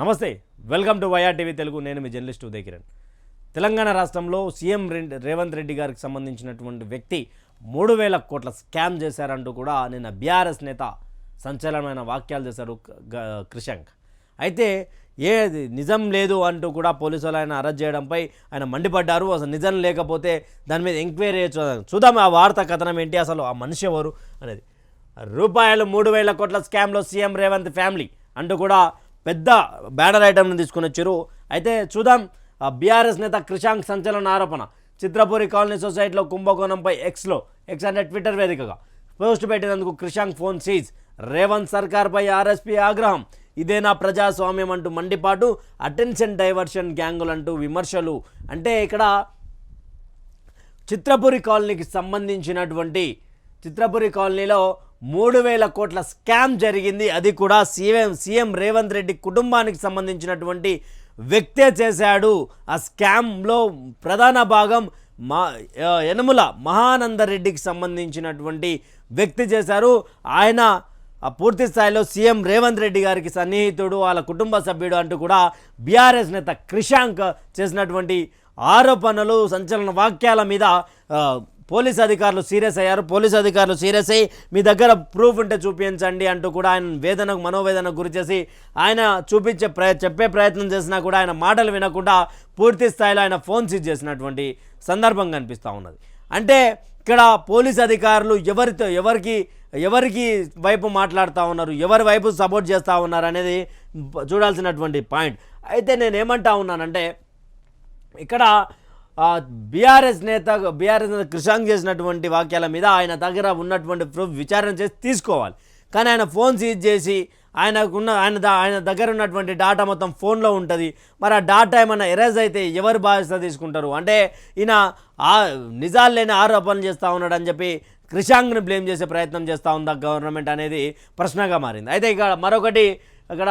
Namaste welcome to Y R TV Telugu. నేను మీ journalist Uday Kiran. Telangana రాష్ట్రంలో సీఎం రేవంత్ రెడ్డి గారికి సంబంధించినటువంటి వ్యక్తి మూడు వేల కోట్ల స్కామ్ చేశారంటూ కూడా నిన్న బీఆర్ఎస్ నేత సంచలనమైన వాక్యాలు చేశారు కృషంక్. అయితే ఏది నిజం లేదు అంటూ కూడా పోలీసులు ఆయన అరెస్ట్ చేయడంపై ఆయన మండిపడ్డారు. అసలు నిజం లేకపోతే దాని మీద ఎంక్వైరీ చేయొచ్చు. చూద్దాం ఆ వార్త కథనం ఏంటి అసలు ఆ మనిషి ఎవరు అనేది. రూపాయలు మూడు వేల కోట్ల స్కామ్లో సీఎం రేవంత్ ఫ్యామిలీ అంటూ కూడా పెద్ద బ్యానర్ ఐటమ్ని తీసుకొని వచ్చారు. అయితే చూద్దాం బీఆర్ఎస్ నేత క్రిషాంక్ సంచలన ఆరోపణ. చిత్రపూరి కాలనీ సొసైటీలో కుంభకోణంపై ఎక్స్లో ఎక్స్ అంటే ట్విట్టర్ వేదికగా పోస్ట్ పెట్టినందుకు క్రిషాంక్ ఫోన్ సీజ్. రేవంత్ సర్కార్పై ఆర్ఎస్పీ ఆగ్రహం. ఇదేనా ప్రజాస్వామ్యం అంటూ మండిపాటు అటెన్షన్ డైవర్షన్ గ్యాంగులు అంటూ విమర్శలు. అంటే ఇక్కడ చిత్రపురి కాలనీకి సంబంధించినటువంటి చిత్రపురి కాలనీలో మూడు వేల కోట్ల స్కామ్ జరిగింది. అది కూడా సీఎం సీఎం రేవంత్ రెడ్డి కుటుంబానికి సంబంధించినటువంటి వ్యక్తే చేశాడు. ఆ స్కామ్లో ప్రధాన భాగం మా ఆ, మహానందరెడ్డికి సంబంధించినటువంటి వ్యక్తి చేశారు. ఆయన ఆ పూర్తి స్థాయిలో సీఎం రేవంత్ రెడ్డి గారికి సన్నిహితుడు వాళ్ళ కుటుంబ సభ్యుడు అంటూ కూడా బీఆర్ఎస్ నేత క్రిషాంక్ చేసినటువంటి ఆరోపణలు సంచలన వాక్యాల మీద పోలీస్ అధికారులు సీరియస్ అయ్యారు. పోలీస్ అధికారులు సీరియస్ అయ్యి మీ దగ్గర ప్రూఫ్ ఉంటే చూపించండి అంటూ కూడా ఆయన వేదనకు మనోవేదనకు గురి చేసి ఆయన చూపించే ప్రయ చెప్పే ప్రయత్నం చేసినా కూడా ఆయన మాటలు వినకుండా పూర్తి స్థాయిలో ఆయన ఫోన్ సీజ్ చేసినటువంటి సందర్భం కనిపిస్తూ ఉన్నది. అంటే ఇక్కడ పోలీస్ అధికారులు ఎవరితో ఎవరికి ఎవరికి వైపు మాట్లాడుతూ ఉన్నారు ఎవరి వైపు సపోర్ట్ చేస్తూ ఉన్నారు అనేది చూడాల్సినటువంటి పాయింట్. అయితే నేను ఉన్నానంటే ఇక్కడ బీఆర్ఎస్ నేత బీఆర్ఎస్ నేత కృషాంగ్ చేసినటువంటి వాక్యాల మీద ఆయన దగ్గర ఉన్నటువంటి ప్రూఫ్ విచారణ చేసి తీసుకోవాలి. కానీ ఆయన ఫోన్ సీజ్ చేసి ఆయనకున్న ఆయన ఆయన దగ్గర ఉన్నటువంటి డాటా మొత్తం ఫోన్లో ఉంటుంది. మరి ఆ డాటా ఏమైనా ఎరేజ్ అయితే ఎవరు బాధ్యత తీసుకుంటారు? అంటే ఈయన ఆ నిజాలు లేని ఆరోపణలు చేస్తూ ఉన్నాడు అని చెప్పి క్రిషాంక్ని బ్లేమ్ చేసే ప్రయత్నం చేస్తూ ఉందా గవర్నమెంట్ అనేది ప్రశ్నగా మారింది. అయితే ఇక్కడ మరొకటి ఇక్కడ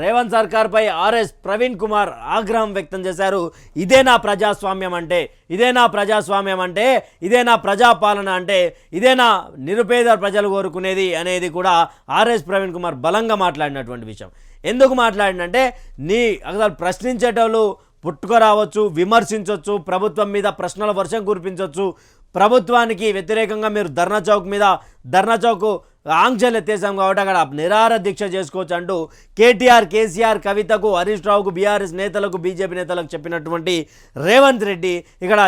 రేవంత్ సర్కార్పై ఆర్ఎస్ ప్రవీణ్ కుమార్ ఆగ్రహం వ్యక్తం చేశారు. ఇదే నా ప్రజాస్వామ్యం అంటే ఇదే నా ప్రజాస్వామ్యం అంటే ఇదే నా ప్రజాపాలన అంటే ఇదే నా నిరుపేద ప్రజలు కోరుకునేది అనేది కూడా ఆర్ఎస్ ప్రవీణ్ కుమార్ బలంగా మాట్లాడినటువంటి విషయం. ఎందుకు మాట్లాడినంటే నీ అసలు ప్రశ్నించేటోళ్ళు పుట్టుకురావచ్చు విమర్శించవచ్చు ప్రభుత్వం మీద ప్రశ్నల వర్షం కురిపించవచ్చు ప్రభుత్వానికి వ్యతిరేకంగా మీరు ధర్నా చౌక్ మీద ధర్నా చౌక్ ఆంక్షలు ఎత్తేసాం కాబట్టి అక్కడ నిరార దీక్ష చేసుకోవచ్చు అంటూ కేటీఆర్ కేసీఆర్ కవితకు హరీష్ రావుకు బీఆర్ఎస్ నేతలకు బీజేపీ నేతలకు చెప్పినటువంటి రేవంత్ రెడ్డి ఇక్కడ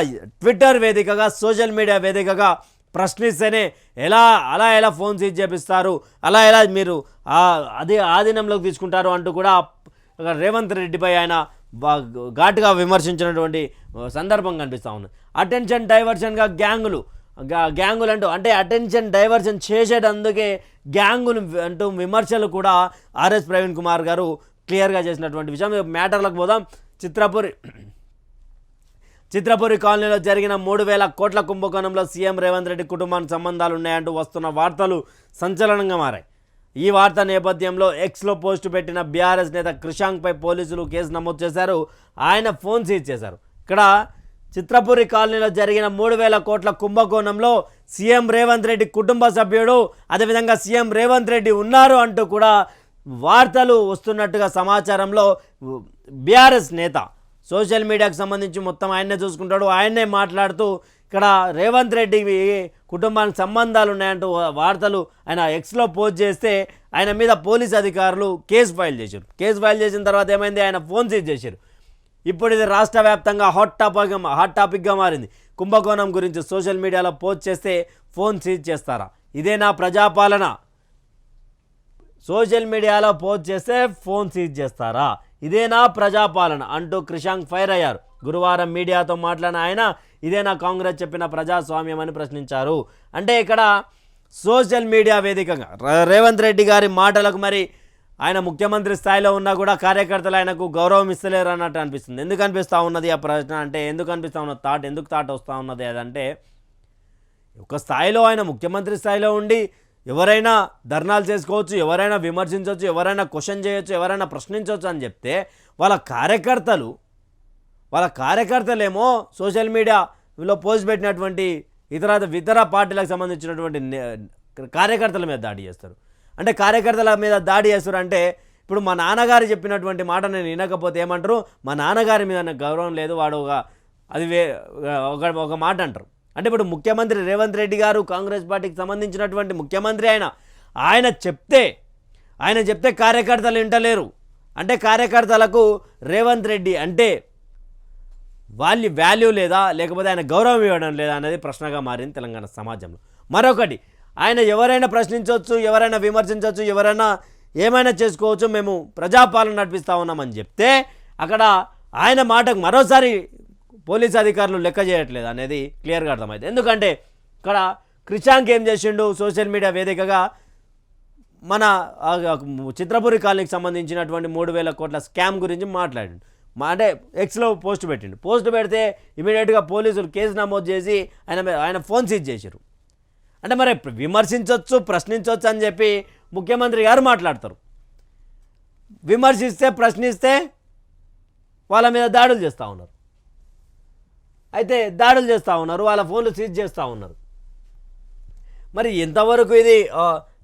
ట్విట్టర్ వేదికగా సోషల్ మీడియా వేదికగా ప్రశ్నిస్తేనే ఎలా అలా ఎలా ఫోన్ సీజ్ చేపిస్తారు అలా ఎలా మీరు ఆ- అదే ఆధీనంలోకి తీసుకుంటారు అంటూ కూడా రేవంత్ రెడ్డిపై ఆయన ఘాటుగా విమర్శించినటువంటి సందర్భం కనిపిస్తూ ఉంది. అటెన్షన్ డైవర్షన్గా గ్యాంగులు గ్యాంగులు అంటూ అంటే అటెన్షన్ డైవర్షన్ చేసేటందుకే గ్యాంగులు అంటూ విమర్శలు కూడా ఆర్ఎస్ ప్రవీణ్ కుమార్ గారు క్లియర్గా చేసినటువంటి విషయం. మ్యాటర్లకు పోదాం. చిత్రపురి చిత్రపురి కాలనీలో జరిగిన మూడు వేల కోట్ల కుంభకోణంలో సీఎం రేవంత్ రెడ్డి కుటుంబానికి సంబంధాలు ఉన్నాయంటూ వస్తున్న వార్తలు సంచలనంగా మారాయి. ఈ వార్త నేపథ్యంలో ఎక్స్లో పోస్టు పెట్టిన బీఆర్ఎస్ నేత క్రిషాంక్పై పోలీసులు కేసు నమోదు చేశారు. ఆయన ఫోన్ సీజ్ చేశారు. ఇక్కడ చిత్రపురి కాలనీలో జరిగిన మూడు వేల కోట్ల కుంభకోణంలో సీఎం రేవంత్ రెడ్డి కుటుంబ సభ్యుడు అదేవిధంగా సీఎం రేవంత్ రెడ్డి ఉన్నారు అంటూ కూడా వార్తలు వస్తున్నట్టుగా సమాచారంలో బీఆర్ఎస్ నేత సోషల్ మీడియాకు సంబంధించి మొత్తం ఆయన్నే చూసుకుంటాడు. ఆయన్నే మాట్లాడుతూ ఇక్కడ రేవంత్ రెడ్డి కుటుంబానికి సంబంధాలు ఉన్నాయంటూ వార్తలు ఆయన ఎక్స్లో పోస్ట్ చేస్తే ఆయన మీద పోలీస్ అధికారులు కేసు ఫైల్ చేశారు. కేసు ఫైల్ చేసిన తర్వాత ఏమైంది? ఆయన ఫోన్ సీజ్ చేశారు. ఇప్పుడు ఇది రాష్ట్ర వ్యాప్తంగా హాట్ టాపిక్గా హాట్ టాపిక్గా మారింది. కుంభకోణం గురించి సోషల్ మీడియాలో పోస్ట్ చేస్తే ఫోన్ సీజ్ చేస్తారా? ఇదే నా ప్రజాపాలన. సోషల్ మీడియాలో పోస్ట్ చేస్తే ఫోన్ సీజ్ చేస్తారా? ఇదేనా ప్రజాపాలన అంటూ క్రిషాంక్ ఫైర్ అయ్యారు. గురువారం మీడియాతో మాట్లాడిన ఆయన ఇదేనా కాంగ్రెస్ చెప్పిన ప్రజాస్వామ్యం అని ప్రశ్నించారు. అంటే ఇక్కడ సోషల్ మీడియా వేదికగా రేవంత్ రెడ్డి గారి మాటలకు మరి ఆయన ముఖ్యమంత్రి స్థాయిలో ఉన్నా కూడా కార్యకర్తలు ఆయనకు గౌరవం ఇస్తలేరు అన్నట్టు అనిపిస్తుంది. ఎందుకు అనిపిస్తూ ఉన్నది ఆ ప్రశ్న? అంటే ఎందుకు అనిపిస్తూ ఉన్న థాట్ ఎందుకు థాట్ వస్తూ ఉన్నది? అదంటే ఒక స్థాయిలో ఆయన ముఖ్యమంత్రి స్థాయిలో ఉండి ఎవరైనా ధర్నాలు చేసుకోవచ్చు ఎవరైనా విమర్శించవచ్చు ఎవరైనా క్వశ్చన్ చేయొచ్చు ఎవరైనా ప్రశ్నించవచ్చు అని చెప్తే వాళ్ళ కార్యకర్తలు వాళ్ళ కార్యకర్తలేమో సోషల్ మీడియాలో పోస్ట్ పెట్టినటువంటి ఇతర ఇతర పార్టీలకు సంబంధించినటువంటి నే- కార్యకర్తల మీద దాడి చేస్తారు. అంటే కార్యకర్తల మీద దాడి చేస్తారు అంటే ఇప్పుడు మా నాన్నగారు చెప్పినటువంటి మాట నేను వినకపోతే ఏమంటారు? మా నాన్నగారి మీద నాకు గౌరవం లేదు వాడు ఒక అది వే ఒక ఒక మాట అంటారు. అంటే ఇప్పుడు ముఖ్యమంత్రి రేవంత్ రెడ్డి గారు కాంగ్రెస్ పార్టీకి సంబంధించినటువంటి ముఖ్యమంత్రి ఆయన ఆయన చెప్తే ఆయన చెప్తే కార్యకర్తలు వింటలేరు అంటే కార్యకర్తలకు రేవంత్ రెడ్డి అంటే వాళ్ళ వాల్యూ లేదా లేకపోతే ఆయన గౌరవం ఇవ్వడం లేదా అనేది ప్రశ్నగా మారింది తెలంగాణ సమాజంలో. మరొకటి ఆయన ఎవరైనా ప్రశ్నించవచ్చు ఎవరైనా విమర్శించవచ్చు ఎవరైనా ఏమైనా చేసుకోవచ్చు మేము ప్రజాపాలన నడిపిస్తా ఉన్నామని చెప్తే అక్కడ ఆయన మాటకు మరోసారి పోలీస్ అధికారులు లెక్క చేయట్లేదు అనేది క్లియర్గా అర్థమైంది. ఎందుకంటే ఇక్కడ క్రిషాంక్ ఏం చేసిండు? సోషల్ మీడియా వేదికగా మన చిత్రపురి కాలనీకి సంబంధించినటువంటి మూడు వేల కోట్ల స్కామ్ గురించి మాట్లాడిండు. మా అంటే ఎక్స్లో పోస్ట్ పెట్టిండు. పోస్ట్ పెడితే ఇమీడియట్గా పోలీసులు కేసు నమోదు చేసి ఆయన మీద- ఆయన ఫోన్ సీజ్ చేశారు. అంటే మరి విమర్శించవచ్చు ప్రశ్నించవచ్చు అని చెప్పి ముఖ్యమంత్రి గారు మాట్లాడతారు. విమర్శిస్తే ప్రశ్నిస్తే వాళ్ళ మీద దాడులు చేస్తూ ఉన్నారు. అయితే దాడులు చేస్తూ ఉన్నారు వాళ్ళ ఫోన్లు సీజ్ చేస్తూ ఉన్నారు. మరి ఎంతవరకు ఇది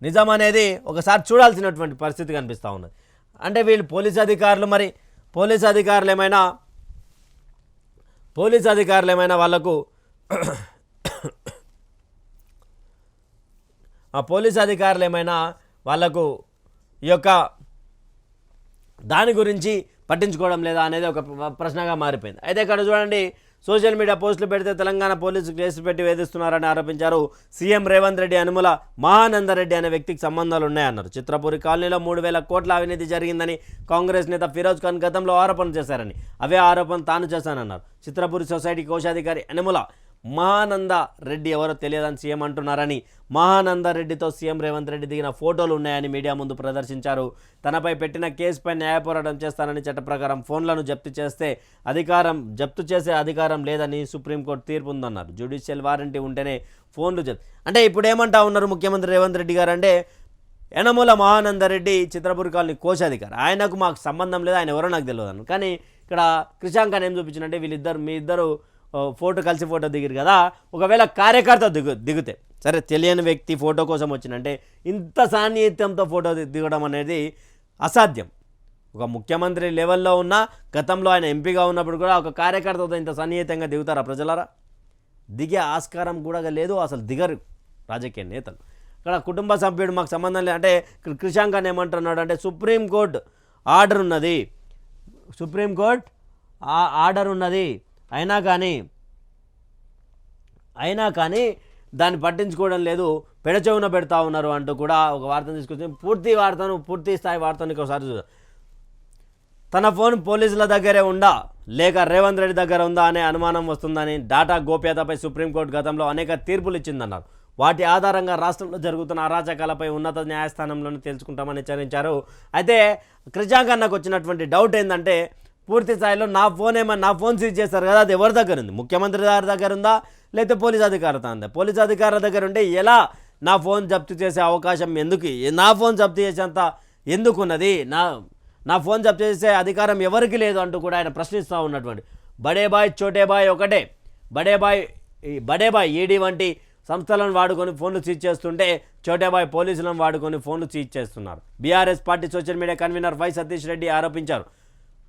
నిజం అనేది ఒకసారి చూడాల్సినటువంటి పరిస్థితి కనిపిస్తూ ఉన్నది. అంటే వీళ్ళు పోలీస్ అధికారులు మరి పోలీస్ అధికారులు ఏమైనా పోలీస్ అధికారులు ఏమైనా వాళ్ళకు ఆ పోలీస్ అధికారులు ఏమైనా వాళ్ళకు ఈ యొక్క దాని గురించి పట్టించుకోవడం లేదా అనేది ఒక ప్రశ్నగా మారిపోయింది. అయితే ఇక్కడ చూడండి సోషల్ మీడియా పోస్టులు పెడితే తెలంగాణ పోలీసులు కేసు పెట్టి వేధిస్తున్నారని ఆరోపించారు సీఎం రేవంత్ రెడ్డి అనుమల మహానందరెడ్డి అనే వ్యక్తికి సంబంధాలు ఉన్నాయన్నారు చిత్రపూరి కాలనీలో మూడు వేల కోట్ల అవినీతి జరిగిందని కాంగ్రెస్ నేత ఫిరోజ్ ఖాన్ గతంలో ఆరోపణ చేశారని. అవే ఆరోపణ తాను చేశానన్నారు. చిత్రపూరి సొసైటీ కోశాధికారి అనుముల మహానంద రెడ్డి ఎవరో తెలియదని సీఎం అంటున్నారని మహానంద రెడ్డితో సీఎం రేవంత్ రెడ్డి దిగిన ఫోటోలు ఉన్నాయని మీడియా ముందు ప్రదర్శించారు. తనపై పెట్టిన కేసుపై న్యాయ పోరాటం చేస్తానని చట్ట ప్రకారం ఫోన్లను జప్తు చేస్తే అధికారం జప్తు చేసే అధికారం లేదని సుప్రీంకోర్టు తీర్పు ఉందన్నారు. జ్యుడిషియల్ వారంటీ ఉంటేనే ఫోన్లు జప్తు అంటే ఇప్పుడు ఏమంటా ఉన్నారు ముఖ్యమంత్రి రేవంత్ రెడ్డి గారు అంటే యనమూల మహానందరెడ్డి చిత్రపూర్ కాలనీ కోశాధికారి. ఆయనకు మాకు సంబంధం లేదు ఆయన ఎవరో నాకు తెలియదు కానీ ఇక్కడ క్రిషాంక్ అని ఏం చూపించినంటే వీళ్ళిద్దరు మీ ఇద్దరు ఫోటో కలిసి ఫోటో దిగిరు కదా ఒకవేళ కార్యకర్త దిగు దిగితే. సరే తెలియని వ్యక్తి ఫోటో కోసం వచ్చినంటే ఇంత సాన్నిహిత్యంతో ఫోటో దిగడం అనేది అసాధ్యం. ఒక ముఖ్యమంత్రి లెవెల్లో ఉన్న గతంలో ఆయన ఎంపీగా ఉన్నప్పుడు కూడా ఒక కార్యకర్తతో ఇంత సన్నిహితంగా దిగుతారా ప్రజలారా? దిగే ఆస్కారం కూడా లేదు అసలు దిగరు రాజకీయ నేతలు. ఇక్కడ కుటుంబ సభ్యుడు మాకు సంబంధం లేదు అంటే ఇక్కడ అని ఏమంటున్నాడు అంటే సుప్రీంకోర్టు ఆర్డర్ ఉన్నది. సుప్రీంకోర్టు ఆర్డర్ ఉన్నది. అయినా కానీ అయినా కానీ దాన్ని పట్టించుకోవడం లేదు. పెడచెవున పెడతా ఉన్నారు అంటూ కూడా ఒక వార్తను తీసుకొచ్చి పూర్తి వార్తను పూర్తి స్థాయి వార్తను ఒకసారి చూద్దాం తన ఫోన్ పోలీసుల దగ్గరే ఉందా? లేక రేవంత్ రెడ్డి దగ్గర ఉందా అనే అనుమానం వస్తుందని డాటా గోప్యతపై సుప్రీంకోర్టు గతంలో అనేక తీర్పులు ఇచ్చిందన్నారు. వాటి ఆధారంగా రాష్ట్రంలో జరుగుతున్న అరాచకాలపై ఉన్నత న్యాయస్థానంలోనే తెలుసుకుంటామని హెచ్చరించారు. అయితే క్రిజాంక్ అన్నకు వచ్చినటువంటి డౌట్ ఏంటంటే పూర్తి స్థాయిలో నా ఫోన్ ఏమో నా ఫోన్ సీజ్ చేస్తారు కదా అది ఎవరి దగ్గర ఉంది? ముఖ్యమంత్రి గారి దగ్గర ఉందా? లేకపోతే పోలీస్ అధికారితో ఉందా? పోలీస్ అధికారుల దగ్గర ఉంటే ఎలా నా ఫోన్ జప్తు చేసే అవకాశం ఎందుకు? నా ఫోన్ జప్తు చేసేంత ఎందుకున్నది? నా నా ఫోన్ జప్తు చేసే అధికారం ఎవరికి లేదు అంటూ కూడా ఆయన ప్రశ్నిస్తూ ఉన్నటువంటి బడే బాయ్ చోటే బాయ్ ఒకటే. బడే బాయ్ ఈ బడే బాయ్ ఈడీ వంటి సంస్థలను వాడుకొని ఫోన్లు సీజ్ చేస్తుంటే చోటేబాయ్ పోలీసులను వాడుకొని ఫోన్లు సీజ్ చేస్తున్నారు. BRS party social media convener Y Satish Reddy ఆరోపించారు.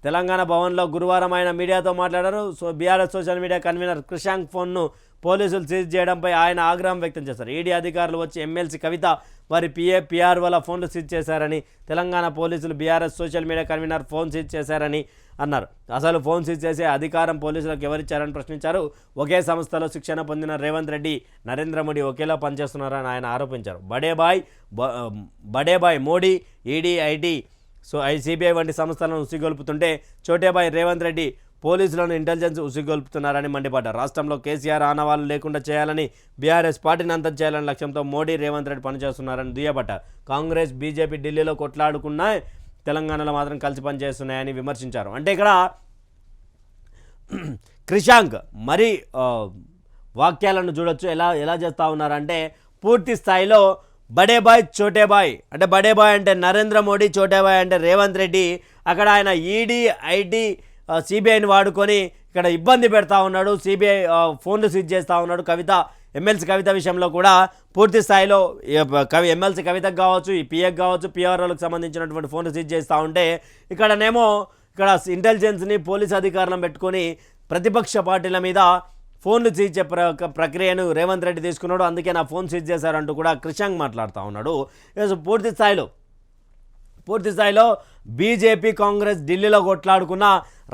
తెలంగాణ భవన్లో గురువారం ఆయన మీడియాతో మాట్లాడారు. So BRS social media convener Krishank ఫోన్ను పోలీసులు సీజ్ చేయడంపై ఆయన ఆగ్రహం వ్యక్తం చేశారు. ఈడీ అధికారులు వచ్చి ఎమ్మెల్సీ కవిత వారి పిఏ పిఆర్ వల్ల ఫోన్లు సీజ్ చేశారని తెలంగాణ పోలీసులు BRS social media convener phone seize చేశారని అన్నారు. అసలు ఫోన్ సీజ్ చేసే అధికారం పోలీసులకు ఎవరిచ్చారని ప్రశ్నించారు. ఒకే సంస్థలో శిక్షణ పొందిన రేవంత్ రెడ్డి నరేంద్ర మోడీ ఒకేలా పనిచేస్తున్నారని ఆయన ఆరోపించారు. బడే బాయ్ బ- Bade Bhai Modi ED IT so ICBI వంటి సంస్థలను ఉసిగొల్పుతుంటే చోటేబాయ్ రేవంత్ రెడ్డి పోలీసులను ఇంటెలిజెన్స్ ఉసిగొల్పుతున్నారని మండిపడ్డారు. రాష్ట్రంలో కేసీఆర్ ఆనవాళ్ళు లేకుండా చేయాలని బీఆర్ఎస్ పార్టీని అంతం చేయాలని లక్ష్యంతో మోడీ రేవంత్ రెడ్డి పనిచేస్తున్నారని దుయ్యబట్టారు. కాంగ్రెస్ బీజేపీ ఢిల్లీలో కొట్లాడుకున్నా తెలంగాణలో మాత్రం కలిసి పనిచేస్తున్నాయని విమర్శించారు. అంటే ఇక్కడ క్రిషాంక్ మరి వాక్యాలను చూడొచ్చు. ఎలా ఎలా చేస్తూ ఉన్నారంటే పూర్తి స్థాయిలో బడే బాయ్ చోటే బాయ్. అంటే బడే బాయ్ అంటే నరేంద్ర మోడీ చోటే బాయ్ అంటే రేవంత్ రెడ్డి. అక్కడ ఆయన ఈడీ ఐటీ సిబిఐని వాడుకొని ఇక్కడ ఇబ్బంది పెడతా ఉన్నాడు. సిబిఐ ఫోన్లు స్విచ్ చేస్తూ ఉన్నాడు. కవిత ఎమ్మెల్సీ కవిత విషయంలో కూడా పూర్తి స్థాయిలో కవి ఎమ్మెల్సీ కవితకు కావచ్చు ఈ పిఎక్ కావచ్చు పిఆర్ఓలకు సంబంధించినటువంటి ఫోన్లు స్విచ్ చేస్తూ ఉంటే ఇక్కడనేమో ఇక్కడ ఇంటెలిజెన్స్ని పోలీస్ అధికారులను పెట్టుకొని ప్రతిపక్ష పార్టీల మీద ఫోన్లు సీజ్ చే ప్ర ప్రక్రియను రేవంత్ రెడ్డి తీసుకున్నాడు. అందుకే నా ఫోన్ సీజ్ చేశారంటూ కూడా క్రిషాంక్ మాట్లాడుతూ ఉన్నాడు. ఈరోజు పూర్తి స్థాయిలో పూర్తి స్థాయిలో బీజేపీ కాంగ్రెస్ ఢిల్లీలో కొట్లాడుకున్న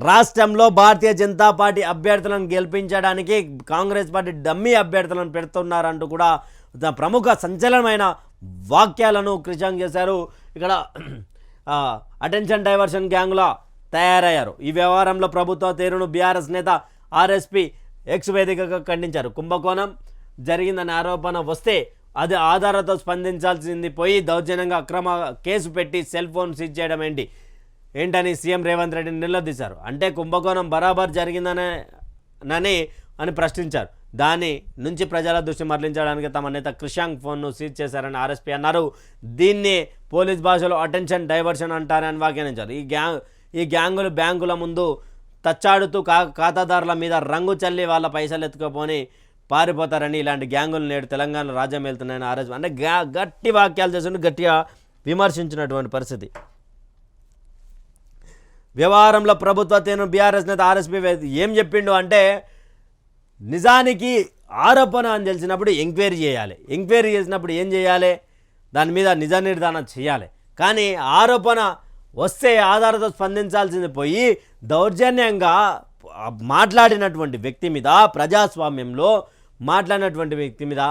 రాష్ట్రంలో భారతీయ జనతా పార్టీ అభ్యర్థులను గెలిపించడానికి కాంగ్రెస్ పార్టీ డమ్మీ అభ్యర్థులను పెడుతున్నారంటూ కూడా ప్రముఖ సంచలనమైన వాక్యాలను క్రిషాంక్ చేశారు. ఇక్కడ అటెన్షన్ డైవర్షన్ గ్యాంగ్లో తయారయ్యారు. ఈ వ్యవహారంలో ప్రభుత్వ తీరును బీఆర్ఎస్ నేత ఆర్ఎస్పీ ఎక్స్ వేదికగా ఖండించారు. కుంభకోణం జరిగిందనే ఆరోపణ వస్తే అది ఆధారాలతో స్పందించాల్సింది పోయి దౌర్జన్యంగా అక్రమ కేసు పెట్టి సెల్ ఫోన్ సీజ్ చేయడం ఏంటి? ఏంటని సీఎం రేవంత్ రెడ్డిని నిలదీశారు. అంటే కుంభకోణం బరాబర్ జరిగిందనే నని అని ప్రశ్నించారు. దాని నుంచి ప్రజల దృష్టి మరలించడానికి తమ నేత క్రిషాంగ్ ఫోన్ను సీజ్ చేశారని ఆర్ఎస్పీ అన్నారు. దీన్ని పోలీస్ భాషలో అటెన్షన్ డైవర్షన్ అంటారని వ్యాఖ్యానించారు. ఈ గ్యాంగ్ ఈ గ్యాంగులు బ్యాంకుల ముందు తచ్చాడుతూ కా ఖాతాదారుల మీద రంగు చల్లి వాళ్ళ పైసలు ఎత్తుకుపోని పారిపోతారని ఇలాంటి గ్యాంగులు నేడు తెలంగాణ రాజ్యం వెళ్తున్నాయని ఆరోజు అంటే గా గట్టి వాక్యాలు చేసుకుని గట్టిగా విమర్శించినటువంటి పరిస్థితి. వ్యవహారంలో ప్రభుత్వ తీరును బీఆర్ఎస్ నేత ఆర్ఎస్పీ ఏం చెప్పిండు అంటే నిజానికి ఆరోపణ అని తెలిసినప్పుడు ఎంక్వైరీ చేయాలి. ఎంక్వైరీ చేసినప్పుడు ఏం చేయాలి? దాని మీద నిజ నిర్ధారణ చేయాలి. కానీ ఆరోపణ వస్తే ఆధారతో స్పందించాల్సింది పోయి దౌర్జన్యంగా మాట్లాడినటువంటి వ్యక్తి మీద ప్రజాస్వామ్యంలో మాట్లాడినటువంటి వ్యక్తి మీద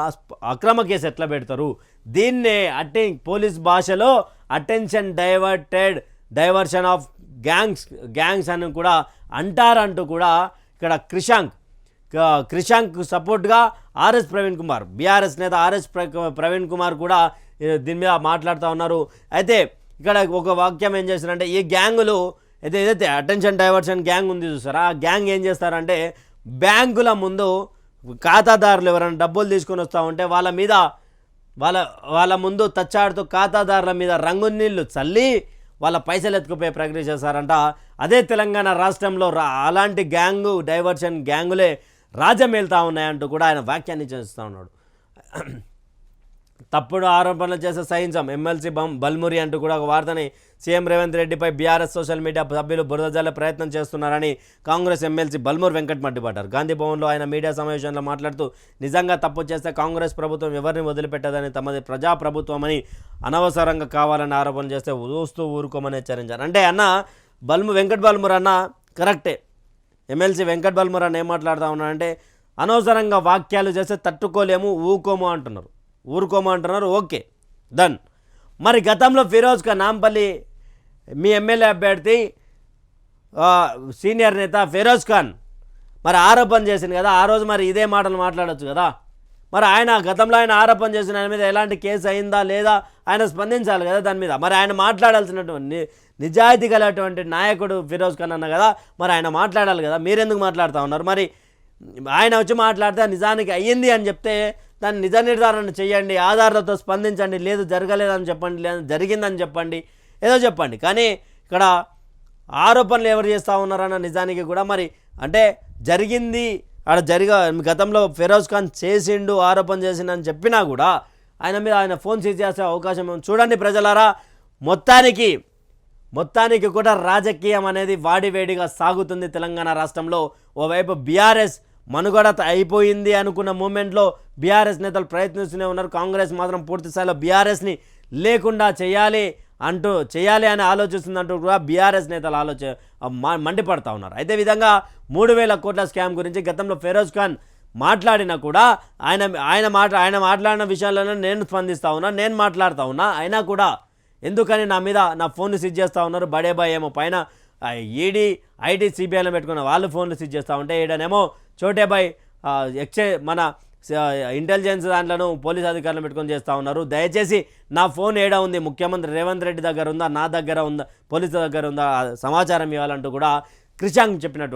అక్రమ కేసు ఎట్లా పెడతారు? దీన్నే అటెన్ పోలీస్ భాషలో attention diverted diversion of gangs gangs అని కూడా అంటారంటూ కూడా ఇక్కడ క్రిషాంక్ క్రిషాంక్ సపోర్ట్గా ఆర్ఎస్ ప్రవీణ్ కుమార్ బీఆర్ఎస్ నేత ఆర్ఎస్ ప్ర- ప్రవీణ్ కుమార్ కూడా దీని మీద మాట్లాడుతూ ఉన్నారు. అయితే ఇక్కడ ఒక వాక్యం ఏం చేస్తారంటే ఈ గ్యాంగులు అయితే ఏదైతే అటెన్షన్ డైవర్షన్ గ్యాంగ్ ఉంది చూసారా ఆ గ్యాంగ్ ఏం చేస్తారంటే బ్యాంకుల ముందు ఖాతాదారులు ఎవరైనా డబ్బులు తీసుకొని వస్తూ ఉంటే వాళ్ళ మీద వాళ్ళ వాళ్ళ ముందు తచ్చాడుతూ ఖాతాదారుల మీద రంగు నీళ్ళు చల్లి వాళ్ళ పైసలు ఎత్తుకుపోయే ప్రక్రియ చేశారంట. అదే తెలంగాణ రాష్ట్రంలో రా అలాంటి గ్యాంగు డైవర్షన్ గ్యాంగులే రాజ్యం వెళ్తూ ఉన్నాయంటూ కూడా ఆయన వ్యాఖ్యాన్ని చేస్తూ ఉన్నాడు. తప్పుడు ఆరోపణలు చేసే సహించాం. ఎమ్మెల్సీ బం బల్మురి అంటూ కూడా ఒక వార్తని సీఎం రేవంత్ రెడ్డిపై బీఆర్ఎస్ సోషల్ మీడియా సభ్యులు బురదజల్లే ప్రయత్నం చేస్తున్నారని కాంగ్రెస్ ఎమ్మెల్సీ బల్మూర్ వెంకట్ మండిపడ్డారు. గాంధీ భవన్లో ఆయన మీడియా సమావేశంలో మాట్లాడుతూ నిజంగా తప్పు చేస్తే కాంగ్రెస్ ప్రభుత్వం ఎవరిని వదిలిపెట్టదని తమది ప్రజాప్రభుత్వమని అనవసరంగా కావాలని ఆరోపణ చేస్తే చూస్తూ ఊరుకోమని హెచ్చరించారు. అంటే అన్న బల్ము వెంకట్ బల్మూర్ అన్న కరెక్టే. ఎమ్మెల్సీ వెంకట్ బల్మూర్ అన్న ఏం మాట్లాడుతూ ఉన్నారంటే అనవసరంగా వాక్యాలు చేస్తే తట్టుకోలేము ఊకోము అంటున్నారు. ఊరుకోమంటున్నారు. Okay done. మరి గతంలో ఫిరోజ్ ఖాన్ నాంపల్లి మీ ఎమ్మెల్యే అభ్యర్థి సీనియర్ నేత ఫిరోజ్ ఖాన్ మరి ఆరోపణ చేసింది కదా ఆ రోజు మరి ఇదే మాటలు మాట్లాడొచ్చు కదా. మరి ఆయన గతంలో ఆయన ఆరోపణ చేసిన ఆయన మీద ఎలాంటి కేసు అయిందా లేదా ఆయన స్పందించాలి కదా దాని మీద. మరి ఆయన మాట్లాడాల్సినటువంటి నిజాయితీ గలటువంటి నాయకుడు ఫిరోజ్ ఖాన్ అన్న కదా మరి ఆయన మాట్లాడాలి కదా. మీరెందుకు మాట్లాడుతూ ఉన్నారు? మరి ఆయన వచ్చి మాట్లాడితే నిజానికి అయ్యింది అని చెప్తే దాన్ని నిజ నిర్ధారణ చేయండి ఆధారాలతో స్పందించండి లేదు జరగలేదని చెప్పండి లేదా జరిగిందని చెప్పండి ఏదో చెప్పండి. కానీ ఇక్కడ ఆరోపణలు ఎవరు చేస్తూ ఉన్నారన్న నిజానికి కూడా మరి అంటే జరిగింది ఆడ జరిగ గతంలో ఫిరోజ్ ఖాన్ చేసిండు ఆరోపణ చేసిండని చెప్పినా కూడా ఆయన మీద ఆయన ఫోన్ సీజ్ చేసే అవకాశం చూడండి ప్రజలారా మొత్తానికి మొత్తానికి కూడా రాజకీయం అనేది వాడివేడిగా సాగుతుంది తెలంగాణ రాష్ట్రంలో. ఓవైపు బీఆర్ఎస్ మనుగడ అయిపోయింది అనుకున్న మూమెంట్లో బీఆర్ఎస్ నేతలు ప్రయత్నిస్తూనే ఉన్నారు. కాంగ్రెస్ మాత్రం పూర్తిస్థాయిలో బీఆర్ఎస్ని లేకుండా చేయాలి అంటూ చేయాలి అని ఆలోచిస్తుందంటూ కూడా బీఆర్ఎస్ నేతలు ఆలోచ మ- మండిపడతా ఉన్నారు. అయితే విధంగా మూడు వేల కోట్ల స్కామ్ గురించి గతంలో ఫెరోజ్ ఖాన్ మాట్లాడినా కూడా ఆయన ఆయన మాట ఆయన మాట్లాడిన విషయాలను నేను స్పందిస్తూ ఉన్నా నేను మాట్లాడుతూ ఉన్నా అయినా కూడా ఎందుకని నా మీద నా ఫోన్లు సిజ్ చేస్తూ ఉన్నారు? బడే బాయ్ ఏమో పైన ఈడీ ఐటీ సిబిఐలో పెట్టుకున్న వాళ్ళు ఫోన్లు సిజ్ చేస్తూ ఉంటే ఈడనేమో చోటే బాయ్ ఎక్సే మన ఇంటెలిజెన్స్ దాంట్లను పోలీస్ అధికారులను పెట్టుకొని చేస్తూ ఉన్నారు. దయచేసి నా ఫోన్ ఏడా ఉంది? ముఖ్యమంత్రి రేవంత్ రెడ్డి దగ్గర ఉందా? నా దగ్గర ఉందా? పోలీసు దగ్గర ఉందా? సమాచారం ఇవ్వాలంటూ కూడా క్రిషాంక్ చెప్పినటువంటి